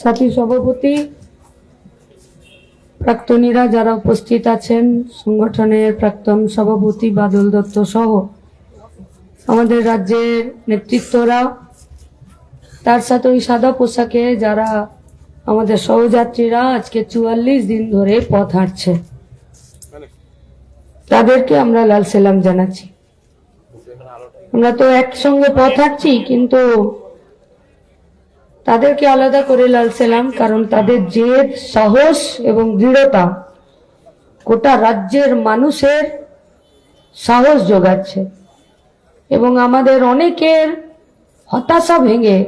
সাথী সভাপতি, প্রাক্তনীরা যারা উপস্থিত আছেন, সংগঠনের প্রাক্তন সভাপতি বাদল দত্ত সহ আমাদের রাজ্যের নেতৃত্বরা, তার সাথে ওই সাদা পোশাকে যারা আমাদের সহযাত্রীরা আজকে চুয়াল্লিশ দিন ধরে পথ হাঁটছে। তাদেরকে আমরা লাল সেলাম জানাচ্ছি। আমরা তো একসঙ্গে পথ হাঁটছি, কিন্তু তাদেরকে আলাদা করে লাল সেলাম, কারণ তাদের জেদ, সাহস এবং দৃঢ়তা গোটা রাজ্যের মানুষের সাহস যোগাচ্ছে। এবং আমাদের অনেকের হতাশা ভেঙে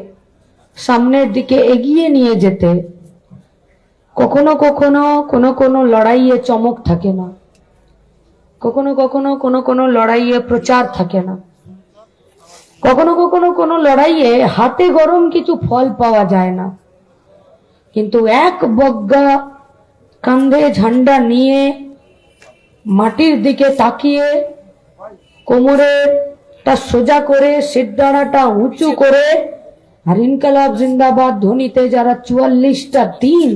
সামনের দিকে এগিয়ে নিয়ে যেতে কখনো কখনো কোনো কোনো লড়াইয়ে চমক থাকে না। কখনো কখনো কোনো কোনো লড়াইয়ে প্রচার থাকে না। কখনো কখনো কোনো লড়াইয়ে হাতে গরম কিছু ফল পাওয়া যায় না। কিন্তু এক বজ্ঞা কান্ধে ঝান্ডা নিয়ে মাটির দিকে তাকিয়ে কোমরেটা সোজা করে সিদ্ধারাটা উঁচু করে, আর ইনকালাব জিন্দাবাদ ধ্বনিতে যারা চুয়াল্লিশটা দিন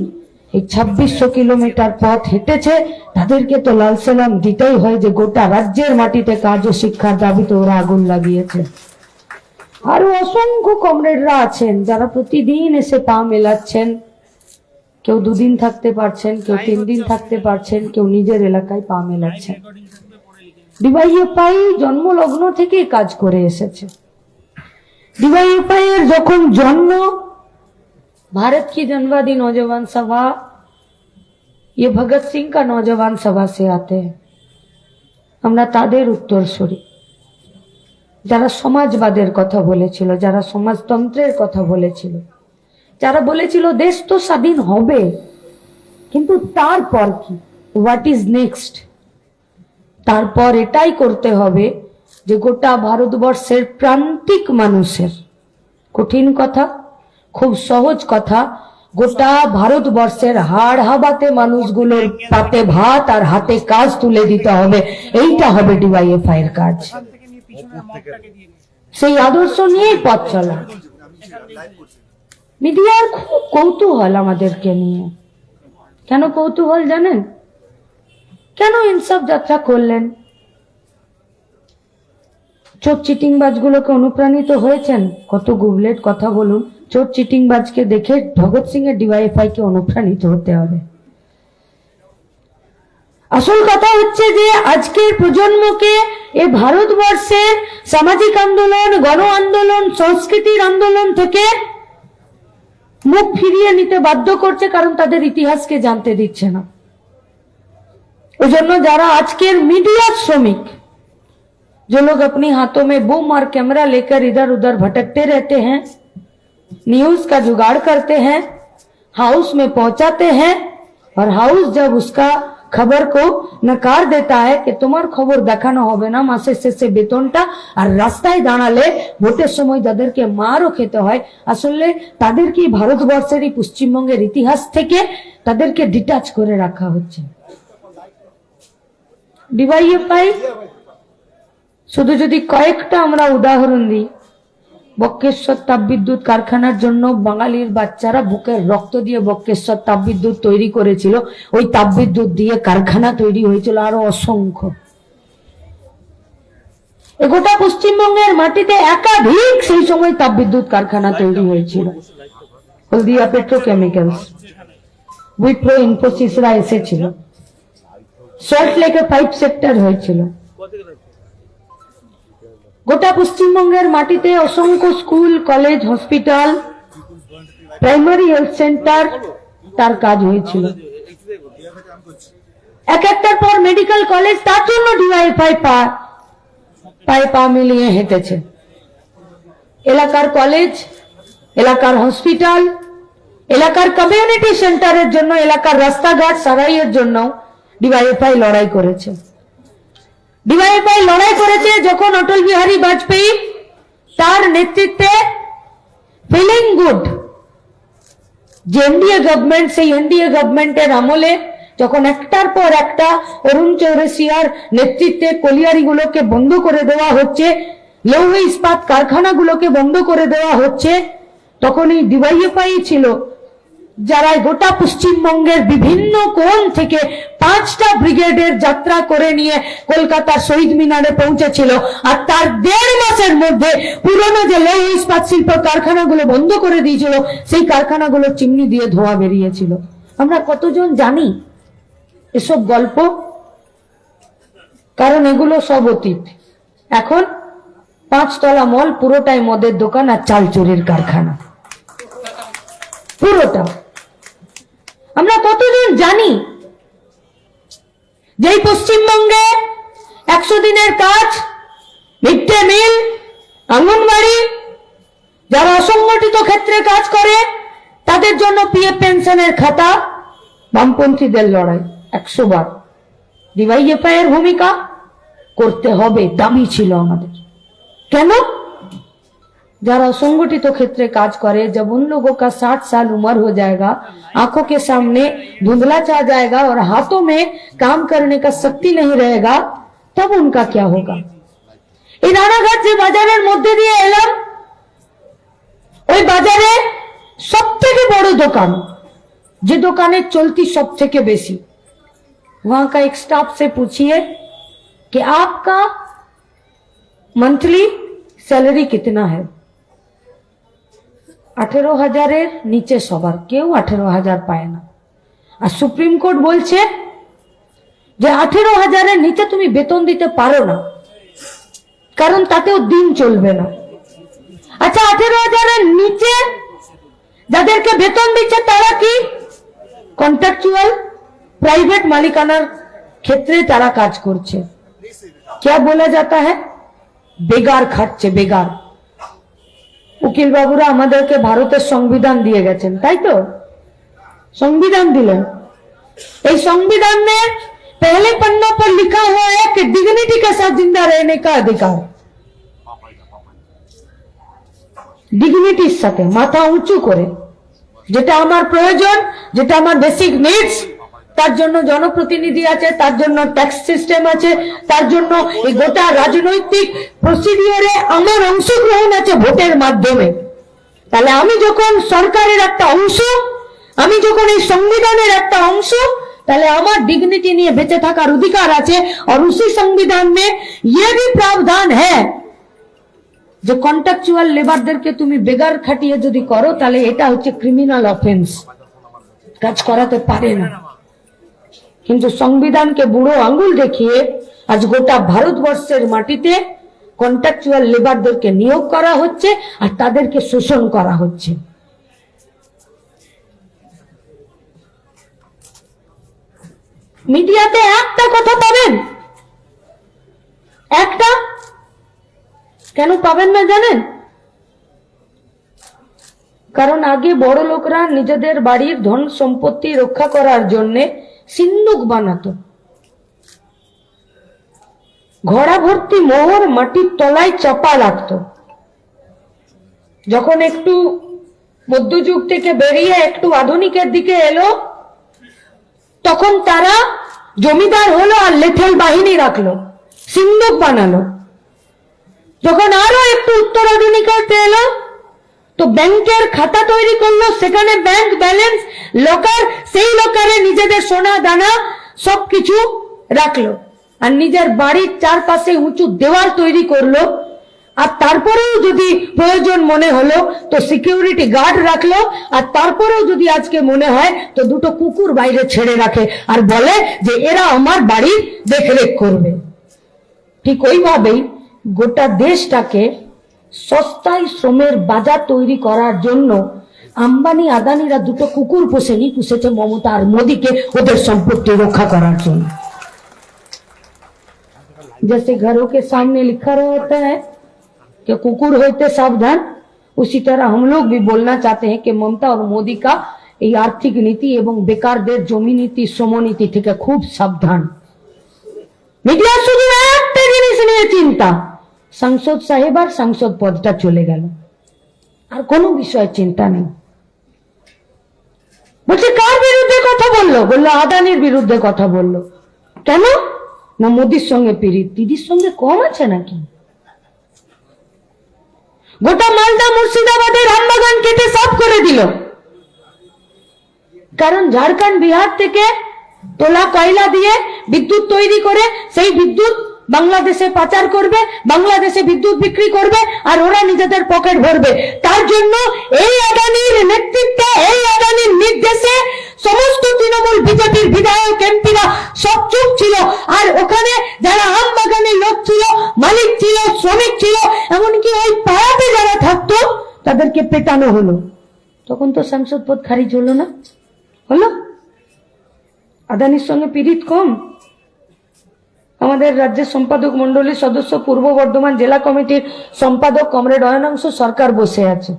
এই ছাব্বিশশো কিলোমিটার পথ হেঁটেছে, তাদেরকে তো লাল সালাম দিতেই হয় যে গোটা রাজ্যের মাটিতে কাজ ও শিক্ষার দাবিতে ওরা আগুন লাগিয়েছে। আরো অসংখ্য কমরেডরা আছেন যারা প্রতিদিন এসে পা মেলাচ্ছেন কেউ দুদিন থাকতে পারছেন কেউ তিন দিন থাকতে পারছেন কেউ নিজের এলাকায় পা মেলাচ্ছেন ডিওয়াইএফআই জন্মলগ্ন থেকেই কাজ করে এসেছে ডিওয়াইএফআই এর যখন জন্ম भारत की जनवादी नौजवान सभा ये भगत सिंह का नौजवान सभा से आते हैं আমরা তাদের উত্তরসূরি যারা সমাজবাদের কথা বলেছিল, যারা সমাজতন্ত্রের কথা বলেছিল, যারা বলেছিল দেশ তো স্বাধীন হবে, কিন্তু তারপর কি? হোয়াট ইজ নেক্সট তারপর এটাই করতে হবে যে গোটা ভারতবর্ষের প্রান্তিক মানুষের। কঠিন কথা, খুব সহজ কথা, গোটা ভারতবর্ষের হাড় হাবাতে মানুষগুলোর পাতে ভাত আর হাতে কাজ তুলে দিতে হবে। এইটা হবে ডিওয়াইএফআই এর কাজ। সেই আদর্শ নিয়েই পথ চলা। মিডিয়ার খুব কৌতূহল আমাদেরকে নিয়ে। কেন কৌতূহল জানেন? কেন ইনসাফ যাত্রা করলেন? চোর চিটিংবাজগুলোকে অনুপ্রাণিত হয়েছেন? কত গুবলেট কথা বলুন। চোর চিটিংবাজকে দেখে ভগৎ সিং এর ডিওয়াইফআই কে অনুপ্রাণিত হতে হবে। আসল কথা হচ্ছে যে আজকের প্রজন্মকে এ ভারতবর্ষের সামাজিক আন্দোলন গণ আন্দোলন সংস্কৃতির আন্দোলন থেকে মুখ ফিরিয়ে নিতে বাধ্য করছে কারণ তাদের ইতিহাসকে জানতে দিচ্ছে না ওই জন্য যারা আজকের মিডিয়া শ্রমিক जो लोग अपनी हाथों में बूम और कैमरा लेकर इधर उधर भटकते रहते हैं न्यूज का जुगाड़ करते हैं हाउस में पहुंचाते हैं और हाउस जब उसका খবর কো নকার দেতা है कि তোমার খবর দেখানো হবে না মাসের শেষে বেতনটা আর রাস্তায় দাঁড়ালে ভোটের সময় যাদেরকে মারও খেতে হয়। আসলে তাদেরকে ভারতবর্ষের এই পশ্চিমবঙ্গের ইতিহাস থেকে তাদেরকে ডিটাচ করে রাখা হচ্ছে। ডিওয়াইএফআই, শুধু যদি কয়েকটা আমরা উদাহরণ দিই বক্রেশ্বর তাপবিদ্যুৎ কারখানার জন্য বাঙালির বাচ্চারা বুকের রক্ত দিয়ে বক্রেশ্বর তাপবিদ্যুৎ তৈরি করেছিল। ওই তাপবিদ্যুৎ দিয়ে কারখানা তৈরি হয়েছিল আরও অসংখ্য। গোটা পশ্চিমবঙ্গের মাটিতে একাধিক সেই সময় তাপবিদ্যুৎ কারখানা তৈরি হয়েছিল। হলদিয়া পেট্রোকেমিক্যালস উইপ্রো ইনফোসিসরা এসেছিল। সল্ট লেকে পাইপ সেক্টর হয়েছিল। গোটা পশ্চিমবঙ্গের মাটিতে অসংখ্য school, college, hospital, primary health centre তার কাজ হয়েছিল। এক একটার পর মেডিকেল কলেজ তার জন্য ডিওয়াইফাই পা, পায়ে পা মিলিয়ে হেঁটেছে। এলাকার কলেজ, এলাকার হসপিটাল, এলাকার কমিউনিটি সেন্টারের জন্য, এলাকার রাস্তাঘাট সারাইয়ের জন্য ডিওয়াইফাই লড়াই করেছে। ডিওয়াইফাই লড়াই করেছে যখন অটল বিহারী বাজপেয়ী। তার নেতৃত্বে ফিলিং গুড যে এনডিএ গভর্নমেন্ট সেই এনডিএ গভর্নমেন্টের আমলে যখন একটার পর একটা অরুণ চৌরসিয়ার নেতৃত্বে কলিয়ারিগুলোকে বন্ধ করে দেওয়া হচ্ছে, লৌহ ইস্পাত কারখানাগুলোকে বন্ধ করে দেওয়া হচ্ছে তখন এই ডিওয়াইএফআই ছিল যারা গোটা পশ্চিমবঙ্গের বিভিন্ন কোণ থেকে পাঁচটা ব্রিগেডের যাত্রা করে নিয়ে কলকাতা শহীদ মিনারে পৌঁছেছিল, আর তার দেড় মাসের মধ্যে পুরনো যে লৌহ ইস্পাত শিল্প কারখানাগুলো বন্ধ করে দিয়েছিল, সেই কারখানাগুলো চিমনি দিয়ে ধোয়া বেরিয়েছিল। আমরা কতজন জানি এসব গল্প? কারণ এগুলো সব অতীত। এখন পাঁচতলা মল পুরোটাই মদের দোকান আর চাল চুরির কারখানা। পুরোটা। আমরা কতদিন জানি? যেই পশ্চিমবঙ্গে একশো দিনের কাজ, মিড ডে মিল আঙ্গনবাড়ি যারা অসংগঠিত ক্ষেত্রে কাজ করে, তাদের জন্য পিএফ পেনশনের খাতা, বামপন্থীদের লড়াই, একশো বার। ডিওয়াইএফআই এর ভূমিকা করতে হবে দাবি ছিল আমাদের। কেন? जरा संगठित क्षेत्र काज करे जब उन लोगों का साठ साल उम्र हो जाएगा आंखों के सामने धुंधला छा जाएगा और हाथों में काम करने का शक्ति नहीं रहेगा तब उनका क्या होगा এই রানাঘাট যে বাজারের মধ্যে দিয়ে এলাম ওই বাজারে সব থেকে বড় দোকান যে দোকানে চলতি সব থেকে বেশি वहां का एक स्टाफ से पूछिए कि आपका मंथली স্যালারি कितना है আঠেরো হাজারের নিচে সবার কেউ আঠেরো হাজার পায় না আর সুপ্রিম কোর্ট বলছে যে আঠেরো হাজারের নিচে তুমি বেতন দিতে পারো না কারণ তাতেও দিন চলবে না আচ্ছা আঠেরো হাজারের নিচে যাদেরকে বেতন দিচ্ছে তারা কি কন্ট্রাকচুয়াল প্রাইভেট মালিকানার ক্ষেত্রে তারা কাজ করছে क्या बोला जाता है বেগার খাটছে বেগার উকিল বাবুরা আমাদেরকে ভারতের সংবিধান দিয়ে গেছেন, তাই তো? সংবিধান দিলেন। এই সংবিধান মে पहले পর पर হয়ে ডিগনিটি है कि डिग्निटी के साथ ডিগনিটির সাথে মাথা উঁচু করে। যেটা আমার প্রয়োজন, যেটা আমার বেসিক নিডস তার জন্য জনপ্রতিনিধি আছে তার জন্য ট্যাক্স সিস্টেম আছে তার জন্য এই গোটা রাজনৈতিক প্রসিডিওরে আমার অংশগ্রহণ আছে ভোটের মাধ্যমে তাহলে আমি যখন সরকারের একটা অংশ আমি যখন এই সংবিধানের একটা অংশ তাহলে আমার ডিগনিটি নিয়ে বেঁচে থাকার অধিকার আছে আর উসি সংবিধান में ये भी प्रावधान है যে কন্ট্রাকচুয়াল লেবারদেরকে তুমি বেগার খাটিয়ে যদি করো তাহলে এটা হচ্ছে ক্রিমিনাল অফেন্স কাজ করাতে পারে না কিন্তু সংবিধানকে বুড়ো আঙ্গুল দেখিয়ে আজ গোটা ভারতবর্ষের মাটিতে কন্ট্রাকচুয়াল লেবারদেরকে নিয়োগ করা হচ্ছে আর তাদেরকে শোষণ করা হচ্ছে। মিডিয়াতে একটা কথা পাবেন? একটা? কেন পাবেন না জানেন? কারণ আগে বড় লোকরা নিজেদের বাড়ির ধন সম্পত্তি রক্ষা করার জন্যে সিন্দুক বানাতো। ঘোড়া ভর্তি মোহর মাটির তলায় চাপা রাখতো যখন একটু মধ্যযুগ থেকে বেরিয়ে একটু আধুনিকের দিকে এলো, তখন তারা জমিদার হলো আর লেঠেল বাহিনী রাখল সিন্দুক বানালো। যখন আরও একটু উত্তরাধুনিকতে এলো তো ব্যাংকের খাতা তৈরি করল, সেখানে ব্যাংক ব্যালেন্স লকার সেই লকারে নিজেদের সোনা, দানা সবকিছু রাখল। আর নিজের বাড়ির চারপাশে উঁচু দেওয়াল তৈরি করল। আর তারপরেও যদি প্রয়োজন মনে হলো, তো সিকিউরিটি গার্ড রাখল। আর তারপরেও যদি আজকে মনে হয়, তো দুটো কুকুর বাইরে ছেড়ে রাখে। আর বলে যে, এরা আমার বাড়ির দেখরেখ করবে। ঠিক ওইভাবেই গোটা দেশটাকে সস্তায় শ্রমের বাজার তৈরি করার জন্য আম্বানি আদানিরা দুটো কুকুর পোষেনি পুষেছে মমতা আর মোদীকে ওদের সম্পত্তি রক্ষা করার জন্য जैसे घरों के सामने लिखा रहता है कि कुकुर होते सावधान उसी तरह हम लोग भी बोलना चाहते हैं कि ममता और मोदी का এই আর্থিক নীতি এবং বেকারদের জমি নীতি শ্রমনীতি থেকে খুব সাবধান মিডিয়া শুধু একটা জিনিস নিয়ে চিন্তা সাংসদ সাহেব আর সাংসদ পদটা চলে গেল। আর কোনো বিষয়ে চিন্তা নেই। বলছে, কার বিরুদ্ধে কথা বলল? বলল, আদানির বিরুদ্ধে কথা বলল। কেন? না মোদির সঙ্গে পিরিত দিদির সঙ্গে কম আছে নাকি? গোটা মালদা মুর্শিদাবাদের আমবাগান কেটে সাফ করে দিল। কারণ ঝাড়খণ্ড বিহার থেকে তোলা কয়লা দিয়ে বিদ্যুৎ তৈরি করে সেই বিদ্যুৎ বাংলাদেশে পাচার করবে, বাংলাদেশে বিদ্যুৎ বিক্রি করবে, আর ওরা নিজেদের পকেট ভরবে। তার জন্য এই আদানির নেতৃত্বে, এই আদানির নির্দেশে সমস্ত তৃণমূল বিজেপির বিধায়ক, এমপিরা সব চুপ ছিল। আর ওখানে যারা আম বাগানের লোক ছিল, মালিক ছিল, শ্রমিক ছিল, এমনকি ওই পাড়াতে যারা থাকতো, তাদেরকে পেটানো হলো। তখন তো সংসদ পদ খারিজ হলো না? হলো? আদানির সঙ্গে পীড়িত কম? আমাদের রাজ্যের সম্পাদক মন্ডলীর সদস্য, পূর্ব বর্ধমান জেলা কমিটির সম্পাদক কমরেড অয়নাংশ সরকার বসে আছে।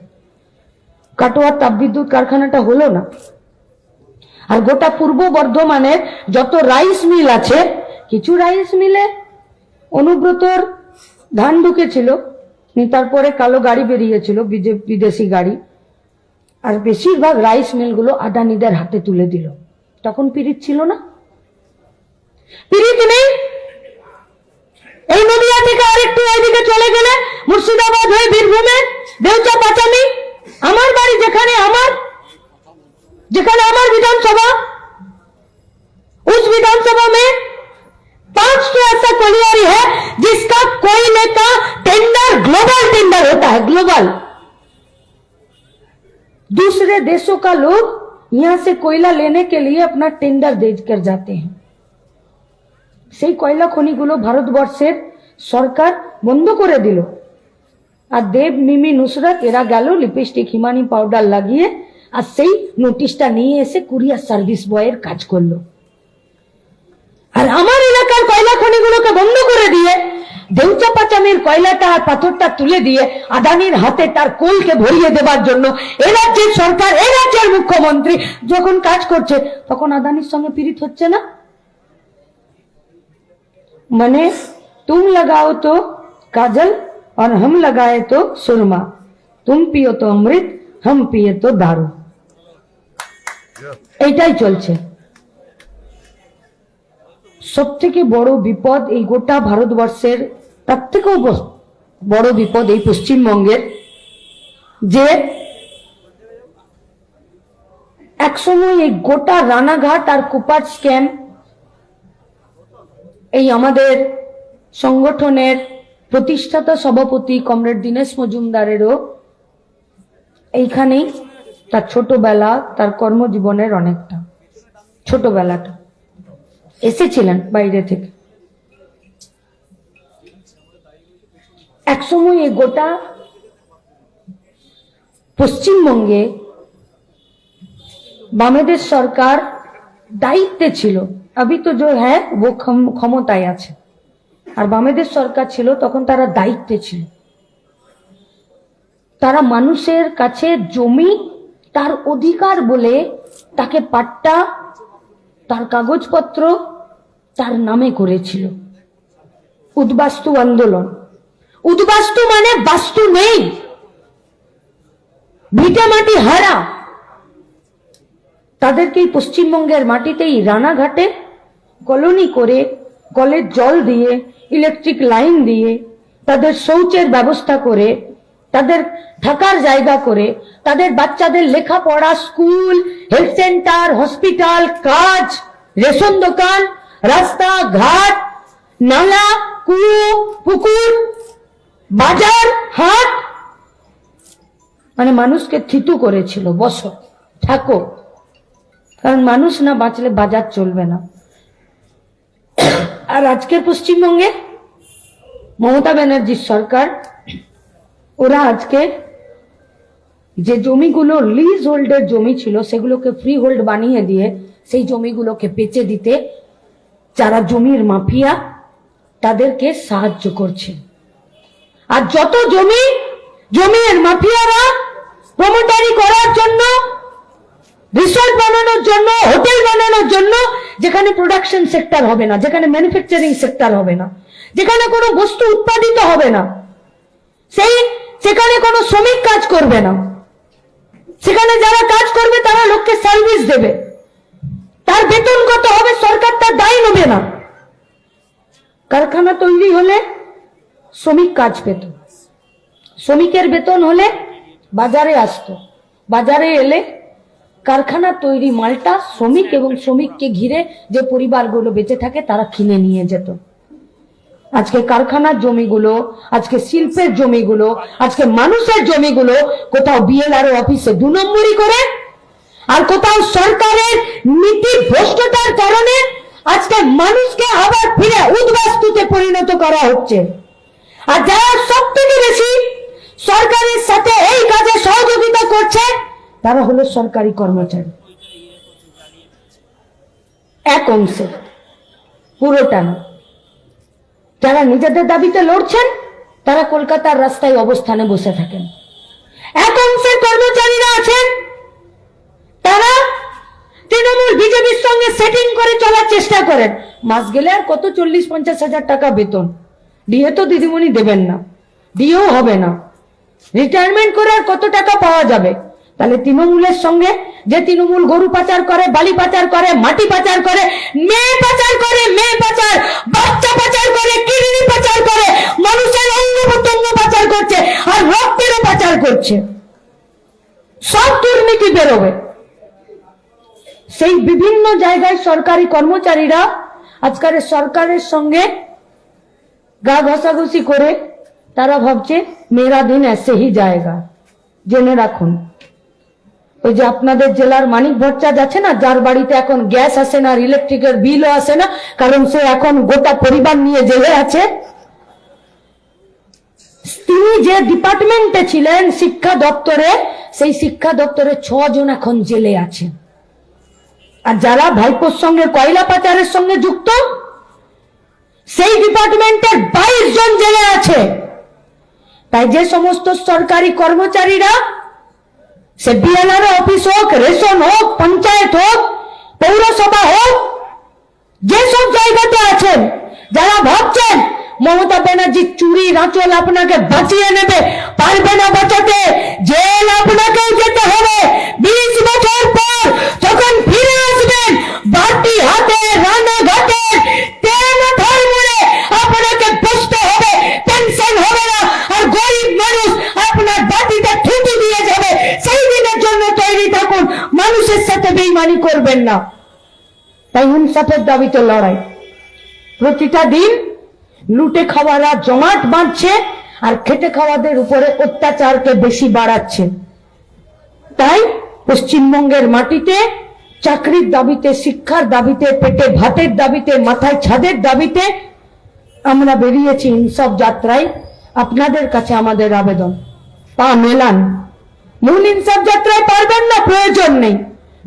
কাটোয়ার তাপবিদ্যুৎ কারখানাটা হলো না। আর গোটা পূর্ব বর্ধমানের যত রাইস মিল আছে, কিছু রাইস মিলে অনুব্রতর ধান ঢুকেছিল তারপরে কালো গাড়ি বেরিয়েছিল বিদেশি গাড়ি। আর বেশিরভাগ রাইস মিলগুলো আদানিদের হাতে তুলে দিল। তখন পিরিত ছিল না? পিরিত নেই? এই নদিয়া থেকে আরেকটু এইদিকে চলে গেলে মুর্শিদাবাদ হয়ে বীরভূমে দেউচা পাচামি আমার বাড়ি যেখানে আমার যেখানে আমার विधानसभा उस विधानसभा में पांच तो ऐसा कोलियारी है जिसका कोयले का टेंडर ग्लोबल टेंडर होता है ग्लोबल दूसरे देशों का लोग यहां से कोयला लेने के लिए अपना टेंडर दे कर जाते हैं সেই কয়লা খনিগুলো ভারতবর্ষের সরকার বন্ধ করে দিল। আর দেব, মিমি, নুসরাত, এরা গেল লিপস্টিক, হিমানি পাউডার লাগিয়ে, আর সেই নোটিশটা নিয়ে এসে কুরিয়ার সার্ভিস বয়ের কাজ করল। আর আমার এলাকার কয়লা খনিগুলোকে বন্ধ করে দিয়ে দেউচা পাচামির কয়লাটা আর পাথরটা তুলে দিয়ে আদানির হাতে তার কোলকে ভরিয়ে দেবার জন্য এ রাজ্যের সরকার, এ রাজ্যের মুখ্যমন্ত্রী যখন কাজ করছে, তখন আদানির সঙ্গে পীড়িত হচ্ছে না? মানে तुम लगाओ तो काजल और हम लगाए तो सुरमा तुम पियो तो अमृत हम पिए तो दारू এইটাই চলছে সব থেকে বড় বিপদ এই গোটা ভারতবর্ষের তার থেকেও ব- বড় বিপদ এই পশ্চিমবঙ্গের যে একসময় এই গোটা রানাঘাট আর কুপার স্ক্যাম এই আমাদের সংগঠনের প্রতিষ্ঠাতা সভাপতি কমরেড দীনেশ মজুমদারেরও এইখানেই তার ছোটবেলা, তার কর্মজীবনের অনেকটা ছোটবেলাটা এসেছিলেন বাইরে থেকে। একসময় এই গোটা পশ্চিমবঙ্গে বামেদের সরকার দায়িত্বে ছিল। আবি তো হ্যাঁ ও ক্ষম- ক্ষমতায় আছে আর বামেদের সরকার ছিল তখন তারা দায়িত্বে ছিল তারা মানুষের কাছে জমি তার অধিকার বলে তাকে পাট্টা তার কাগজপত্র তার নামে করেছিল উদ্বাস্তু আন্দোলন উদ্বাস্তু মানে বাস্তু নেই ভিটে মাটি হারা তাদেরকে এই পশ্চিমবঙ্গের মাটিতেই রানাঘাটে কলোনি করে কলের জল দিয়ে ইলেকট্রিক লাইন দিয়ে তাদের শৌচের ব্যবস্থা করে, তাদের থাকার জায়গা করে, তাদের বাচ্চাদের লেখাপড়া, স্কুল হেলথ সেন্টার হসপিটাল কাজ, রেশন দোকান রাস্তা ঘাট নালা, কুয়ো, পুকুর, বাজার, হাট। মানে মানুষকে থিতু করেছিল, বসো, থাকো। কারণ মানুষ না বাঁচলে বাজার চলবে না। আর আজকের পশ্চিমবঙ্গে মমতা ব্যানার্জির সরকার, ওরা আজকে যে জমিগুলো লিজ হোল্ডের জমি ছিল, সেগুলোকে ফ্রি হোল্ড বানিয়ে দিয়ে সেই জমিগুলোকে বেচে দিতে যারা জমির মাফিয়া, তাদেরকে সাহায্য করছে। আর যত জমি জমির মাফিয়ারা প্রমোটারি করার জন্য রিসোর্ট বানানোর জন্য হোটেল বানানোর জন্য, যেখানে প্রোডাকশন সেক্টর হবে না, যেখানে ম্যানুফ্যাকচারিং সেক্টর হবে না, যেখানে কোনো বস্তু উৎপাদিত হবে না, সেই, সেখানে কোনো শ্রমিক কাজ করবে না। সেখানে যারা কাজ করবে, তারা লোককে সার্ভিস দেবে। তার বেতন কত হবে, সরকার তার দায় নেবে না। কারখানা তৈরি হলে শ্রমিক কাজ পেত। শ্রমিকের বেতন হলে বাজারে আসতো। বাজারে এলে কারখানা তৈরি মালটা শ্রমিক এবং শ্রমিককে ঘিরে যে পরিবারগুলো বেঁচে থাকে তারা কিনে নিয়ে যেত। আজকে কারখানার জমিগুলো আজকে শিল্পের জমিগুলো আজকে মানুষের জমিগুলো কোথাও বিএলআর অফিসে দু নম্বরই করে আর কোথাও সরকারের নীতি ভ্রষ্টতার কারণে আজকে মানুষকে আবার ফিরে উদ্বাস্তুতে পরিণত করা হচ্ছে। আর যারা সব থেকে বেশি সরকারের সাথে এই কাজে সহযোগিতা করছে তারা হলো সরকারি কর্মচারী। এক অংশে পুরোটা না। যারা নিজেদের দাবিতে লড়ছেন, তারা কলকাতার রাস্তায় অবস্থানে বসে থাকেন। এক অংশের কর্মচারীরা আছেন, তারা তৃণমূল বিজেপির সঙ্গে সেটিং করে চলার চেষ্টা করেন। মাস গেলে আর কত চল্লিশ, পঞ্চাশ হাজার টাকা বেতন। ডিএ তো দিদিমণি দেবেন না। ডিএও হবে না। রিটায়ারমেন্ট করে আর কত টাকা পাওয়া যাবে? তাহলে তৃণমূলের সঙ্গে যে তৃণমূল গরু পাচার করে, বালি পাচার করে, মাটি পাচার করে, মেয়ে পাচার করে, মেয়ে পাচার, বাচ্চা পাচার করে, কিডনি পাচার করে, মানুষের অঙ্গ প্রত্যঙ্গ পাচার করছে আর রক্তেরও পাচার করছে। সব দুর্নীতি বেরোবে। সেই বিভিন্ন জায়গায় সরকারি কর্মচারীরা আজকাল সরকারের সঙ্গে গা ঘষাঘষি করে, তারা ভাবছে মেরা দিন এসে হি জায়গা। জেনে রাখুন। ওই যে আপনাদের জেলার মানিক ভট্টাচার্য আছে না, যার বাড়িতে এখন গ্যাস আসে না ইলেকট্রিকের বিলও আসে না, কারণ সে এখন গোটা পরিবার নিয়ে জেলে আছে। তিনি যে ডিপার্টমেন্টে ছিলেন শিক্ষা দপ্তরে, সেই শিক্ষা দপ্তরে ছজন এখন জেলে আছেন আর যারা ভাইপোর সঙ্গে, কয়লা পাচারের সঙ্গে যুক্ত, সেই ডিপার্টমেন্টের বাইশ জন জেলে আছে। তাই যে সমস্ত সরকারি কর্মচারীরা সে বিএলআর অফিস হোক রেশন হোক পঞ্চায়েত হোক পৌরসভা হোক যেসব জায়গাতে আছেন যারা ভাবছেন মমতা ব্যানার্জি চুরি রাঁচল আপনাকে বাঁচিয়ে নেবে পারবে না বাঁচাতে জেল আপনাকেও যেতে হবে বিশ বছর পর যখন ফিরে আসবেন বাটি হাতে রানা ঘাটে তেল মাথার মুড়ে আপনাকে বসতে হবে পেনশন হবে না আর গরিব মানুষ আপনার বাটিতে থুতু দিয়ে যাবে সেই দিনের জন্য তৈরি থাকুন মানুষের সাথে বেইমানি করবেন না। তাই ইনসাফের দাবিতে লড়াই। প্রতিটা দিন লুটে খাওয়ারা জমাট বাঁধছে আর খেটে খাওয়াদের উপরে অত্যাচারকে বেশি বাড়াচ্ছে। তাই পশ্চিমবঙ্গের মাটিতে চাকরির দাবিতে, শিক্ষার দাবিতে, পেটে ভাতের দাবিতে, মাথায় ছাদের দাবিতে আমরা বেরিয়েছি ইনসাফ যাত্রায়। আপনাদের কাছে আমাদের আবেদন। পা মেলান। মূল ইনসাফ যাত্রায় পারবেন না, প্রয়োজন নেই।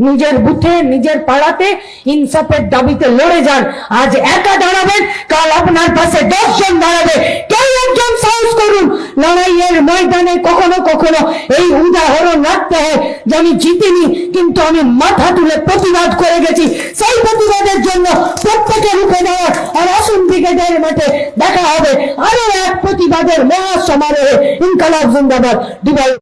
নিজের বুথে, নিজের পাড়াতে ইনসাফের দাবিতে লড়ে যান। আজ একা দাঁড়াবেন, কাল আপনার পাশে দশজন দাঁড়াবে। কেউ একজন সাহস করুন, লড়াইয়ের ময়দানে কখনো কখনো এই উদাহরণ রাখতে হয় যে আমি জিতিনি, কিন্তু আমি মাথা তুলে প্রতিবাদ করে গেছি। সেই প্রতিবাদের জন্য প্রত্যেকে রুখে দেওয়ার আর আসুন ব্রিগেডের মাঠে দেখা হবে। আরও এক প্রতিবাদের মহা সমারোহে ইনকালাব জিন্দাবাদ। দিবাই